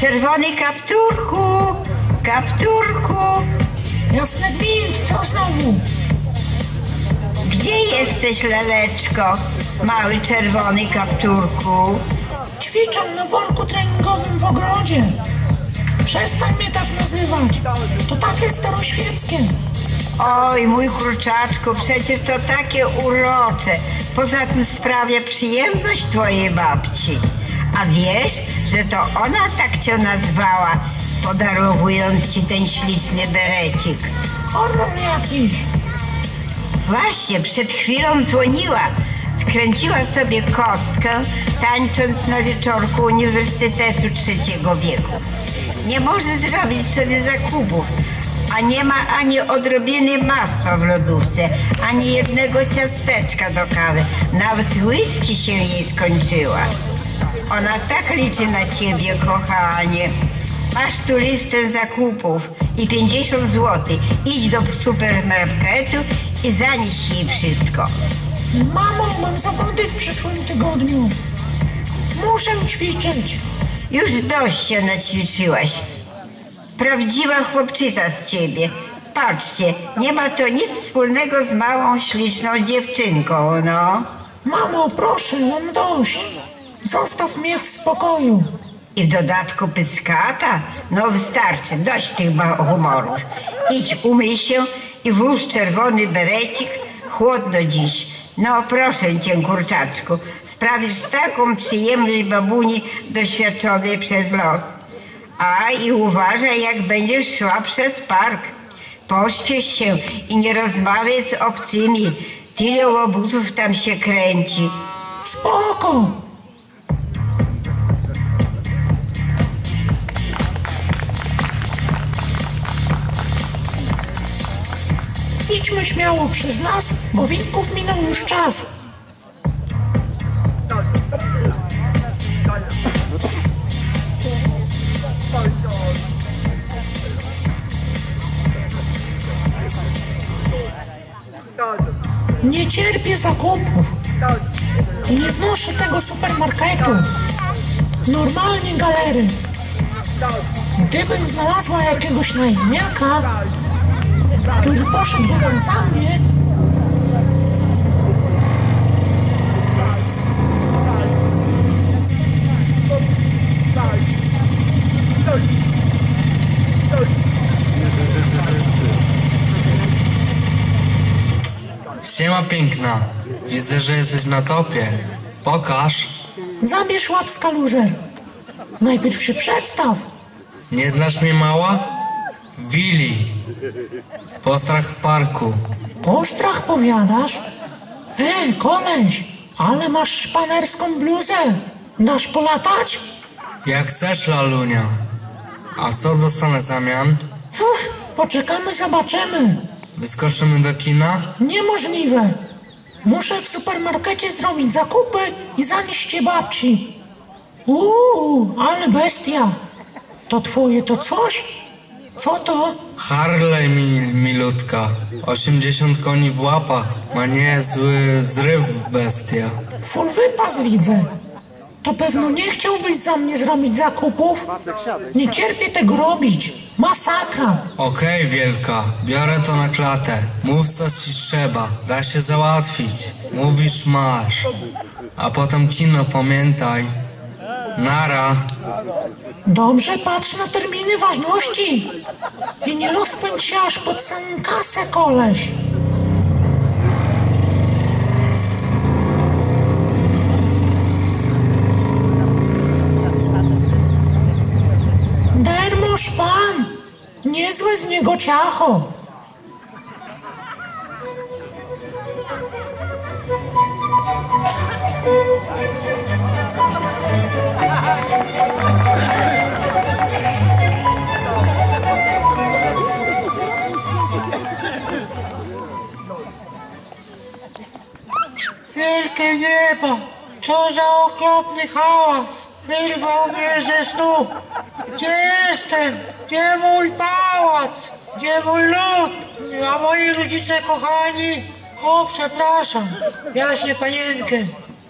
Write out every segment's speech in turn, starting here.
Czerwony kapturku, kapturku, Jasny gwint, co znowu? gdzie jesteś, laleczko? Mały czerwony kapturku. Ćwiczę na worku treningowym w ogrodzie. Przestań mnie tak nazywać. To takie staroświeckie. Oj, mój kurczaczku, przecież to takie urocze. Poza tym sprawia przyjemność twojej babci. A wiesz, że to ona tak cię nazwała, podarowując ci ten śliczny berecik. Orlon jakiś. Właśnie, przed chwilą dzwoniła. Skręciła sobie kostkę, tańcząc na wieczorku Uniwersytetu Trzeciego Wieku. Nie może zrobić sobie zakupów, a nie ma ani odrobiny masła w lodówce, ani jednego ciasteczka do kawy. Nawet whisky się jej skończyła. Ona tak liczy na ciebie, kochanie. Masz tu listę zakupów i 50 zł. Idź do supermarketu i zanieś jej wszystko. Mamo, mam zawody w przyszłym tygodniu. Muszę ćwiczyć. Już dość się naćwiczyłaś. Prawdziwa chłopczyca z ciebie. Patrzcie, nie ma to nic wspólnego z małą, śliczną dziewczynką, no. Mamo, proszę, mam dość. Zostaw mnie w spokoju. I w dodatku pyskata? No wystarczy, dość tych humorów. Idź, umyj się i włóż czerwony berecik. Chłodno dziś. No proszę cię, kurczaczku, sprawisz taką przyjemność babuni doświadczonej przez los. A i uważaj, jak będziesz szła przez park. Pośpiesz się i nie rozmawiaj z obcymi. Tyle łobuzów tam się kręci. Spoko. Idźmy śmiało przez nas, bo winków minął już czas. Cierpię zakupów. Nie znoszę tego supermarketu. Normalnie galery. Gdybym znalazła jakiegoś najemniaka, który poszedłby za mnie, Siema piękna. Widzę, że jesteś na topie. Pokaż. zabierz łapska luzer. Najpierw się przedstaw. Nie znasz mnie mała? Willy. Postrach parku. Postrach powiadasz? E, koleś, ale masz szpanerską bluzę. Dasz polatać? Jak chcesz, lalunia. A co dostanę w zamian? Uf, poczekamy, zobaczymy. Wyskoczymy do kina? Niemożliwe. Muszę w supermarkecie zrobić zakupy i zanieść je babci. Uuu, ale bestia. To twoje to coś? Co to? Harley mi, milutka. 80 koni w łapach. Ma niezły zryw bestia. Full wypas widzę. To pewno nie chciałbyś za mnie zrobić zakupów? Nie cierpię tego robić. Masakra. Okej, wielka. Biorę to na klatę. Mów co ci trzeba. Da się załatwić. Mówisz masz. A potem kino, pamiętaj. Nara. Dobrze patrz na terminy ważności. I nie rozpędź się aż pod samą kasę, koleś. Dermoż pan! Niezłe z niego ciacho. Wielkie niebo! Co za okropny hałas! Wyrwał mnie ze snu! Gdzie jestem? Gdzie mój pałac? Gdzie mój lud? A moi rodzice kochani, o przepraszam, jaśnie panienkę,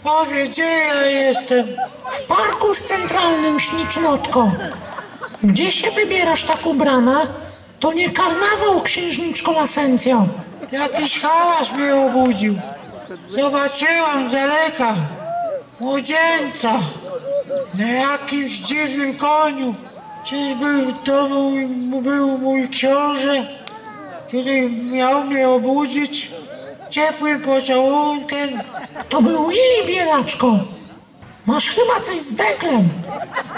powie gdzie ja jestem. W parku z centralnym ślicznotko. Gdzie się wybierasz tak ubrana? To nie karnawał, księżniczko Lasencjo. Jakiś hałas mnie obudził. Zobaczyłam z daleka młodzieńca na jakimś dziwnym koniu. Czyżby to był, był mój książę, który miał mnie obudzić ciepłym pocałunkiem? To był jej bielaczko. Masz chyba coś z deklem.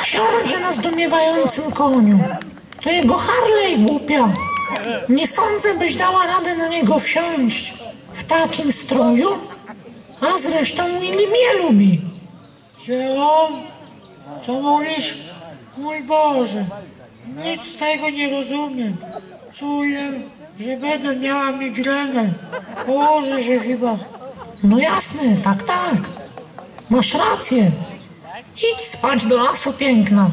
Książę na zdumiewającym koniu. To jego Harley głupia. Nie sądzę, byś dała radę na niego wsiąść. W takim stroju? A zresztą Willy mnie lubi. Że on? Co mówisz? Mój Boże, nic z tego nie rozumiem. Czuję, że będę miała migrenę. Położę się chyba. No jasne, tak, tak. Masz rację. Idź spać do lasu, piękna.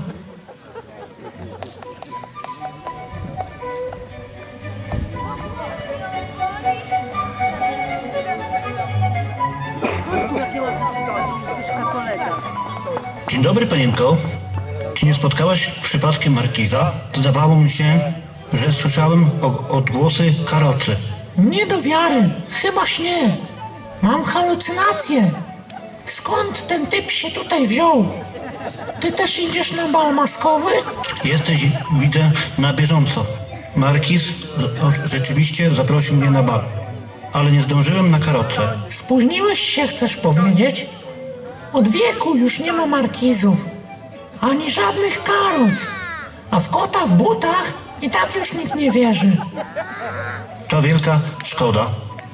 Dzień dobry, panienko. Czy nie spotkałaś przypadkiem markiza? Zdawało mi się, że słyszałem odgłosy karoczy. Nie do wiary, chyba śnie. Mam halucynacje. Skąd ten typ się tutaj wziął? Ty też idziesz na bal maskowy? Jesteś, widzę, na bieżąco. Markiz rzeczywiście zaprosił mnie na bal, ale nie zdążyłem na karocę. Spóźniłeś się, chcesz powiedzieć? Od wieku już nie ma markizów, ani żadnych karuc. A w kota w butach i tak już nikt nie wierzy. To wielka szkoda.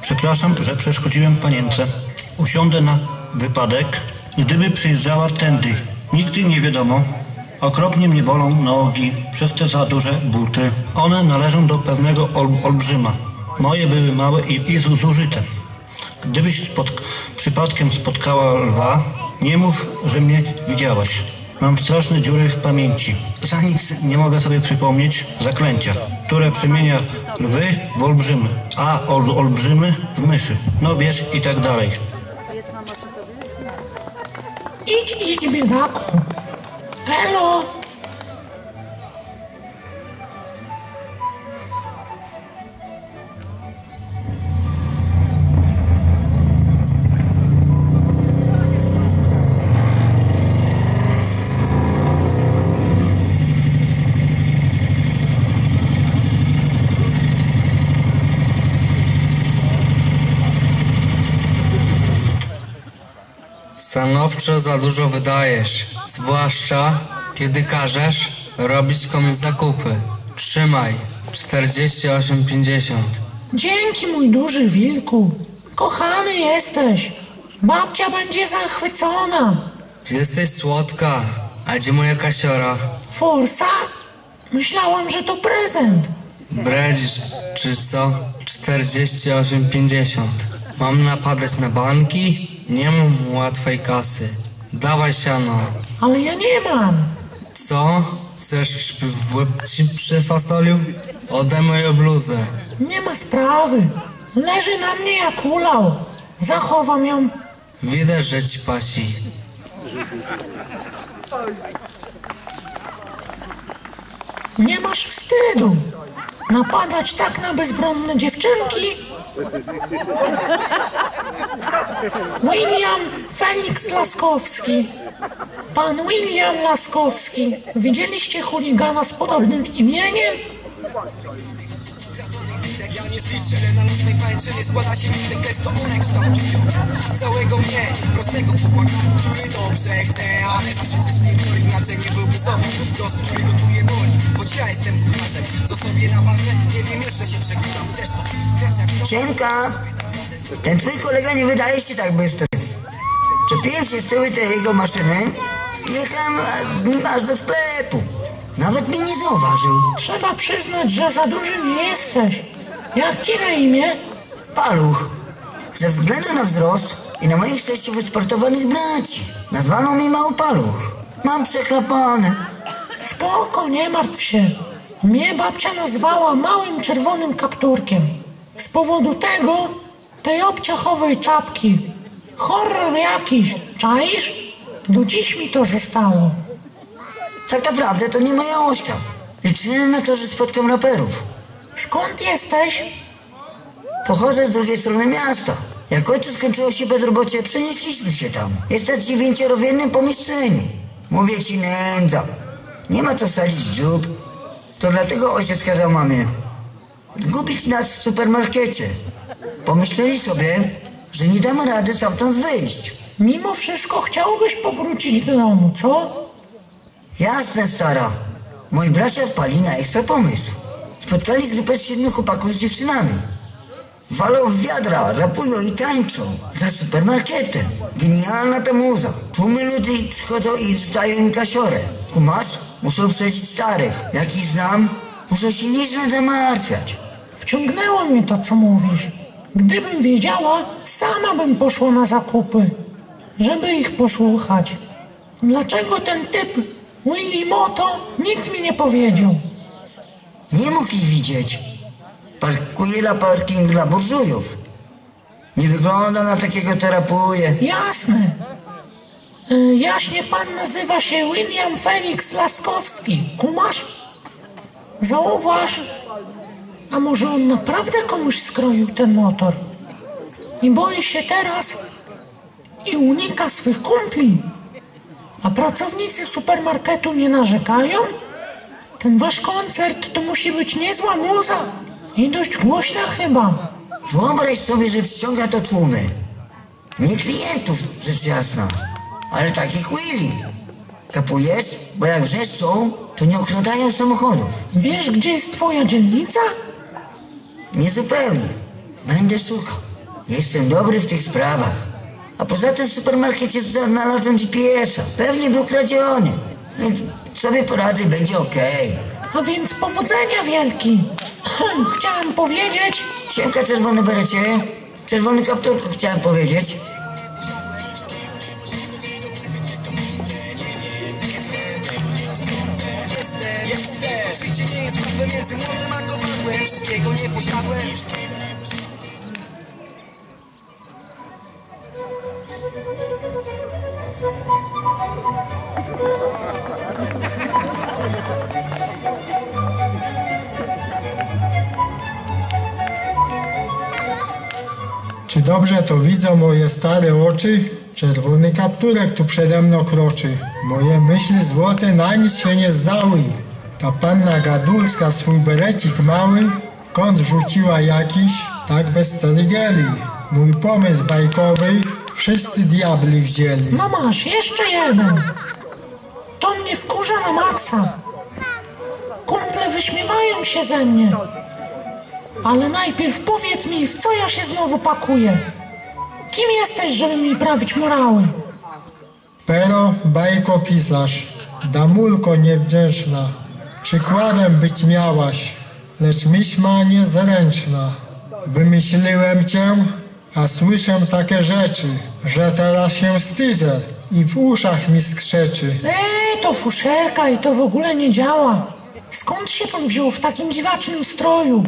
Przepraszam, że przeszkodziłem panience. Usiądę na wypadek, gdyby przyjeżdżała tędy. Nigdy nie wiadomo. Okropnie mnie bolą nogi przez te za duże buty. One należą do pewnego ol, olbrzyma. Moje były małe i, i zu- zużyte. Gdybyś przypadkiem spotkała lwa, nie mów, że mnie widziałaś. Mam straszne dziury w pamięci. Za nic nie mogę sobie przypomnieć zaklęcia, które przemienia lwy w olbrzymy, a ol, olbrzymy w myszy. No wiesz i tak dalej. Idź, idź, biedaku. Elo! Stanowczo za dużo wydajesz, zwłaszcza kiedy każesz robić komuś zakupy. Trzymaj, 48,50. Dzięki, mój duży wilku. Kochany jesteś. Babcia będzie zachwycona. Jesteś słodka, a gdzie moja kasiora? Forsa? Myślałam, że to prezent. Bredzisz, czy co? 48,50. Mam napadać na banki? Nie mam łatwej kasy. Dawaj siano. Ale ja nie mam. Co? Chcesz, żeby w łeb ci przyfasolił? Oddaj moją bluzę. Nie ma sprawy. Leży na mnie jak ulał. Zachowam ją. Widać, że ci pasi. Nie masz wstydu. Napadać tak na bezbronne dziewczynki? William Felix Laskowski. Pan William Laskowski. Widzieliście chuligana z podobnym imieniem? Ja nie że na ludzkiej składa się listek gesto one kształtują Całego mnie, prostego chłopaka, który dobrze chce Ale zawsze coś inaczej nie byłby sobą Los, który gotuje boli, choć ja jestem kucharzem Co sobie naważę, nie wiem, jeszcze się przekonam Chcesz to, Siemka, ten twój kolega nie wydaje się tak bystry. Czepiłem się z tyłu tej jego maszyny i jechałem nim aż do sklepu. Nawet mnie nie zauważył. Trzeba przyznać, że za duży nie jesteś. Jak ci na imię? Paluch. Ze względu na wzrost i na moich sześciu wysportowanych braci. Nazwano mnie mały paluch. Mam przechlapane. Spoko, nie martw się. Mnie babcia nazwała małym czerwonym kapturkiem. Z powodu tego, tej obciachowej czapki. Horror jakiś, czaisz? Do dziś mi to zostało. Tak naprawdę to nie moja ośka. Liczyłem na to, że spotkam raperów. Skąd jesteś? Pochodzę z drugiej strony miasta. Jak ojcu skończyło się bezrobocie, przenieśliśmy się tam. Jest nas dziewięcioro w jednym pomieszczeniu. Mówię ci nędza. Nie ma co wsadzić w dziób. To dlatego ojciec kazał mamie zgubić nas w supermarkecie. Pomyśleli sobie, że nie damy rady stamtąd wyjść. Mimo wszystko chciałbyś powrócić do domu, co? Jasne, stara. Moi bracia wpali na ekstra pomysł. Spotkali grupę z siedmiu chłopaków z dziewczynami. Walą w wiadra, rapują i tańczą. Za supermarketem. Genialna ta muza. Tłumy ludzi przychodzą i rzucają im kasiorę. Kumasz? Muszą przejść starych. Jak ich znam, muszą się nieźle zamartwiać. Wciągnęło mnie to, co mówisz. Gdybym wiedziała, sama bym poszła na zakupy, żeby ich posłuchać. Dlaczego ten typ, Willy Moto, nic mi nie powiedział? Nie mógł ich widzieć. Parkuje na parking dla burżujów. Nie wygląda na takiego terapuje. Jasne. Y, Jaśnie pan nazywa się William Felix Laskowski. Kumasz? Zauważ. A może on naprawdę komuś skroił ten motor? I boi się teraz i unika swych kumpli. A pracownicy supermarketu nie narzekają? Ten wasz koncert to musi być niezła muza. I dość głośna chyba. Wyobraź sobie, że przyciąga to tłumy. Nie klientów, rzecz jasna, ale takich Willy. Kapujesz? Bo jak wrzeszczą, to nie oglądają samochodów. Wiesz, gdzie jest twoja dzielnica? Niezupełnie. Będę szukał. Jestem dobry w tych sprawach. A poza tym w supermarkecie znalazłem GPS-a. Pewnie był kradziony. Więc sobie poradzę będzie okej. A więc powodzenia wielki. Hm, Chciałem powiedzieć, Siemka, czerwony berecie. Czerwony kapturku chciałem powiedzieć. Wszystkiego nie posiadłem Czy dobrze to widzą moje stare oczy? Czerwony kapturek tu przede mną kroczy. Moje myśli złote na nic się nie zdały. Ta panna gadulska swój berecik mały, kąt rzuciła jakiś, tak bez ceregieli. Mój pomysł bajkowy, wszyscy diabli wzięli. no masz, jeszcze jeden. To mnie wkurza na maksa. Kumple wyśmiewają się ze mnie. Ale najpierw powiedz mi, w co ja się znowu pakuję. Kim jesteś, żeby mi prawić morały? Pero bajkopisarz, damulko niewdzięczna, przykładem być miałaś, lecz myśma niezręczna. Wymyśliłem cię, a słyszę takie rzeczy, że teraz się wstydzę i w uszach mi skrzeczy. Eee, to fuszerka i to w ogóle nie działa. Skąd się pan wziął w takim dziwacznym stroju?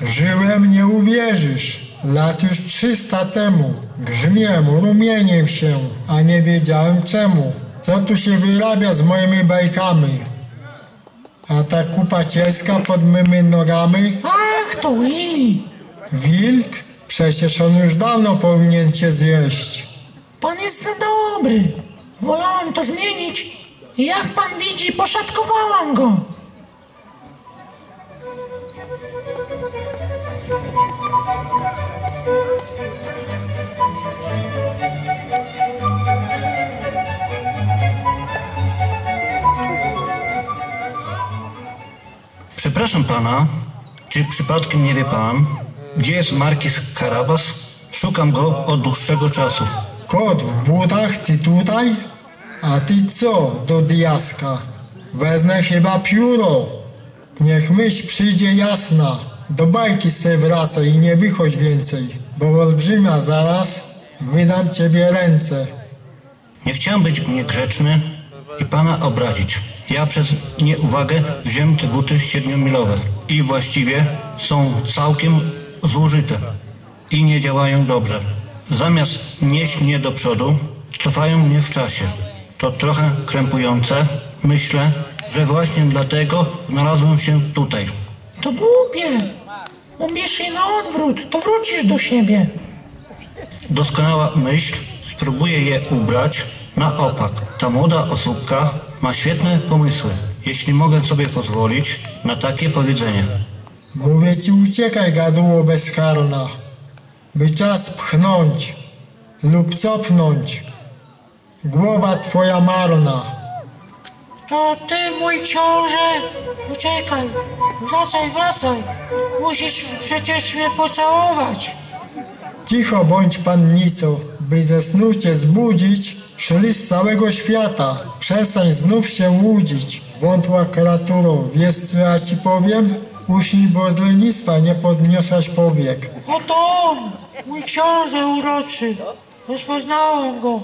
Żyłem, nie uwierzysz, lat już trzysta temu. Grzmiłem, rumieniłem się, a nie wiedziałem czemu. Co tu się wyrabia z moimi bajkami? A ta kupa cielska pod mymi nogami? Ach, to Willy. Wilk? Przecież on już dawno powinien cię zjeść. Pan jest za dobry. Wolałam to zmienić jak pan widzi, poszatkowałam go. Przepraszam pana, czy przypadkiem nie wie pan, gdzie jest Markis Karabas? Szukam go od dłuższego czasu. Kot w butach, ty tutaj? A ty co, do diaska? Wezmę chyba pióro. Niech myśl przyjdzie jasna. Do bajki se wracaj i nie wychodź więcej, bo olbrzymia zaraz wydam ciebie ręce. Nie chciałem być niegrzeczny i pana obrazić. Ja przez nieuwagę wziąłem te buty siedmiomilowe i właściwie są całkiem zużyte i nie działają dobrze. Zamiast nieść mnie do przodu, cofają mnie w czasie. To trochę krępujące. Myślę, że właśnie dlatego znalazłem się tutaj. To głupie. Ubierz je na odwrót, to wrócisz do siebie. Doskonała myśl, spróbuję je ubrać na opak. Ta młoda osóbka ma świetne pomysły, jeśli mogę sobie pozwolić na takie powiedzenie. Mówię ci uciekaj gaduło bezkarna, by czas pchnąć lub cofnąć. Głowa twoja marna. To ty, mój książę. Poczekaj. Wracaj, wracaj. Musisz przecież mnie pocałować. Cicho bądź pannico, by ze snu cię zbudzić, szli z całego świata. Przestań znów się łudzić, wątła kreaturo. Wiesz co ja ci powiem? Uśnij, bo z lenistwa nie podniosłaś powiek. Oto on, mój książę uroczy. Rozpoznałam go.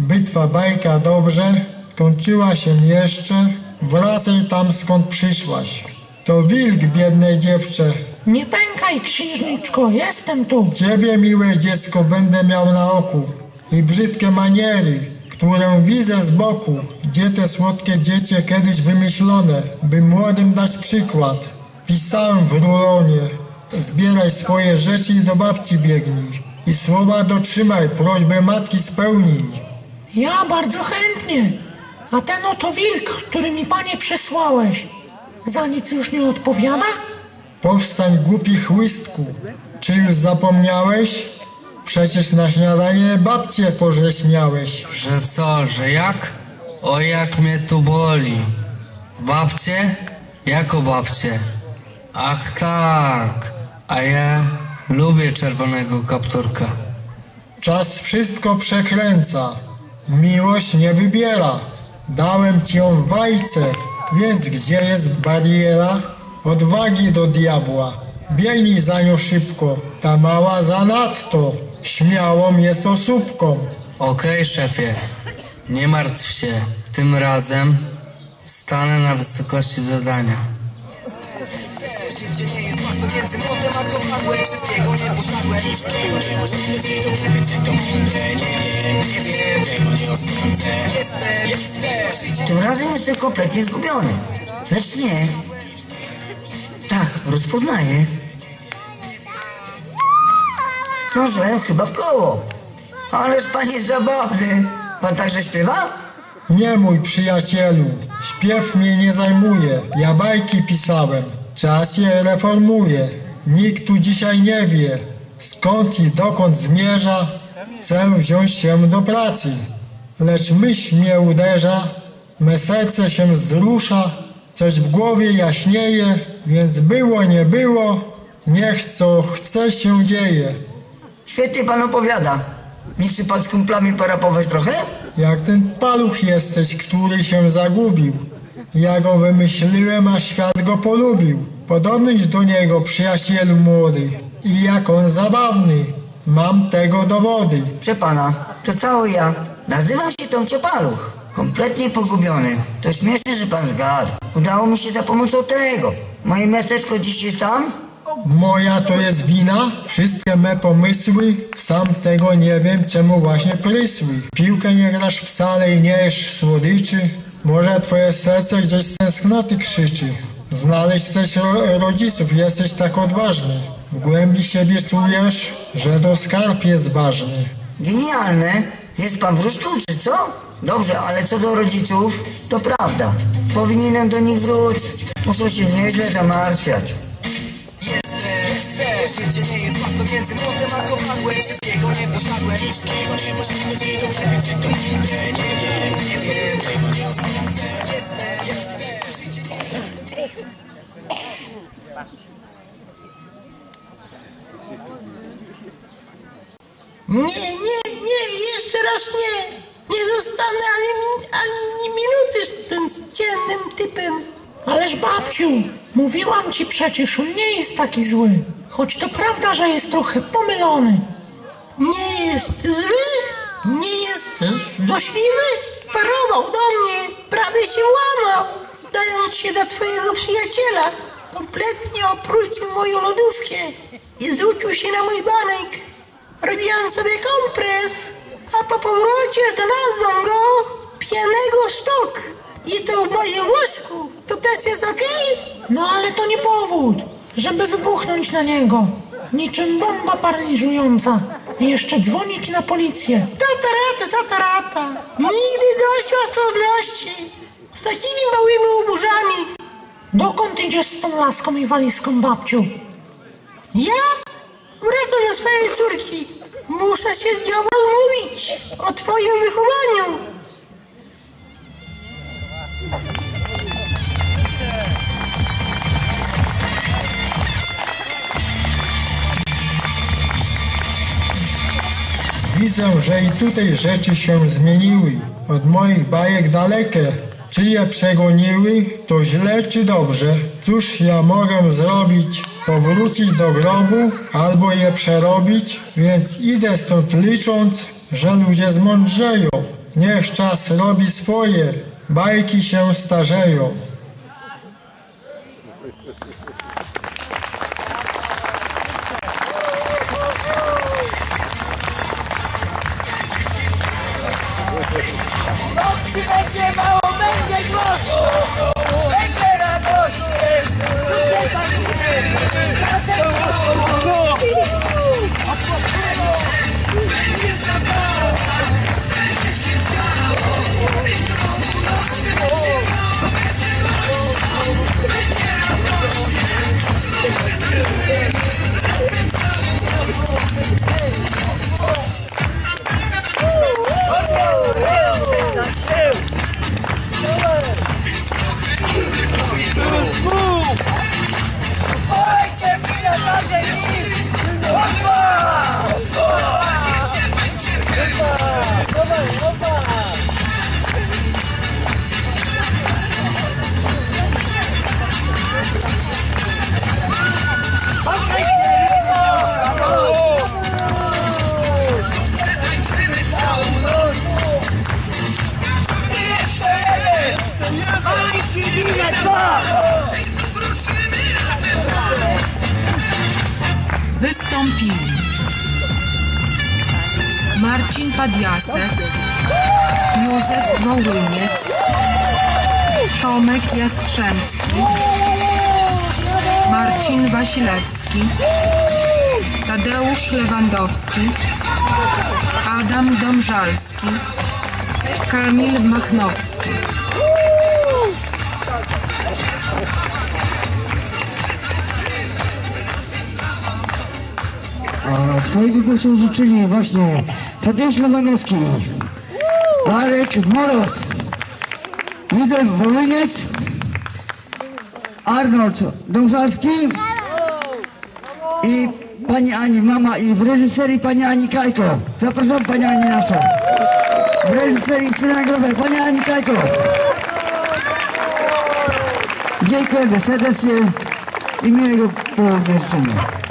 Bitwa bajka dobrze, skończyła się jeszcze. Wracaj tam skąd przyszłaś. To wilk, biedne dziewczę. Nie pękaj, księżniczko, jestem tu. Ciebie, miłe dziecko, będę miał na oku. I brzydkie maniery, które widzę z boku. Gdzie te słodkie dziecię kiedyś wymyślone, by młodym dać przykład. Pisałem w rulonie. Zbieraj swoje rzeczy i do babci biegnij. I słowa dotrzymaj, prośbę matki spełnij. Ja bardzo chętnie. A ten oto wilk, który mi panie przysłałeś, za nic już nie odpowiada? Powstań, głupi chłystku. Czy już zapomniałeś? Przecież na śniadanie babcię pożreć miałeś. Że co, że jak? O jak mnie tu boli. Babcie? Jako babcie? Ach tak, a ja lubię czerwonego kapturka. Czas wszystko przekręca. Miłość nie wybiera. Dałem ci ją w bajce, więc gdzie jest bariera? Odwagi do diabła. Biegnij za nią szybko. Ta mała zanadto. Śmiałą jest osóbką. Okej, szefie, nie martw się. Tym razem stanę na wysokości zadania. Tym razem jestem kompletnie zgubiony. Lecz nie. Tak, rozpoznaję. Krążyłem chyba w koło. Ależ pan jest zabawny. Pan także śpiewa? Nie mój przyjacielu, śpiew mnie nie zajmuje. Ja bajki pisałem, czas je reformuje. Nikt tu dzisiaj nie wie, skąd i dokąd zmierza. Chcę wziąć się do pracy, lecz myśl mnie uderza. Me serce się wzrusza, coś w głowie jaśnieje, więc było, nie było, niech co chce się dzieje. Świetnie pan opowiada. Nie chce pan z kumplami parapować trochę? Jak ten paluch jesteś, który się zagubił. Ja go wymyśliłem, a świat go polubił. Podobnyś do niego, przyjacielu młody. I jak on zabawny. Mam tego dowody. Proszę pana, to cały ja. Nazywam się Tomcio Paluch. Kompletnie pogubiony. To śmieszne, że pan zgadł. Udało mi się za pomocą tego. Moje miasteczko dziś jest tam? Moja to jest wina? Wszystkie me pomysły? Sam tego nie wiem, czemu właśnie prysły. Piłkę nie grasz wcale i nie jesz słodyczy? Może twoje serce gdzieś z tęsknoty krzyczy. Znaleźć chcesz ro rodziców, jesteś tak odważny. W głębi siebie czujesz, że to skarb jest ważny. Genialne. Jest pan wróżką, czy co? Dobrze, ale co do rodziców, to prawda. Powinienem do nich wrócić. Muszą się nieźle zamartwiać. Życie nie jest łatwe, między młotem a kowadłem Wszystkiego nie poszedłem Wszystkiego nie możemy ci to będzie to mądre Nie wiem, nie wiem, tego nie osądzę Jestem, jestem Życie nie Nie, nie, nie, jeszcze raz nie. Nie zostanę ani, ani minuty z tym ciennym typem. Ależ babciu, mówiłam ci przecież, on nie jest taki zły. Choć to prawda, że jest trochę pomylony. Nie jest zły, nie jest złośliwy. Parował do mnie, prawie się łamał. oddając się za twojego przyjaciela, kompletnie oprócił moją lodówkę i zrzucił się na mój banek. Robiłam sobie kompres, a po powrocie znalazłam go pijanego sztok. I to w moim łóżku. To też jest okej? No ale to nie powód, żeby wybuchnąć na niego. Niczym bomba paraliżująca. I jeszcze dzwonić na policję. Tatarata, tatarata. Nigdy dość ostrożności. Z takimi małymi uburzami. Dokąd idziesz z tą laską i walizką, babciu? Ja wracam do swojej córki. Muszę się z nią rozmówić o twoim wychowaniu. Widzę, że i tutaj rzeczy się zmieniły. Od moich bajek dalekie. Czy je przegoniły, to źle czy dobrze? Cóż ja mogę zrobić? Powrócić do grobu albo je przerobić? Więc idę stąd licząc, że ludzie zmądrzeją. Niech czas robi swoje, bajki się starzeją. Marcin Padiasek, Józef Wołyniec, Tomek Jastrzębski, Marcin Wasilewski, Tadeusz Lewandowski, Adam Domżalski, Kamil Machnowski. A swojego głosu życzyli właśnie Tadeusz Lewanowski, Marek Moros, Józef Wołyniec, Arnold Dążalski i pani Ani, mama i w reżyserii pani Ani Kajko. Zapraszam pani Ani nasza. W reżyserii scenografię pani Ani Kajko. Dziękuję serdecznie i miłego południa życzenia.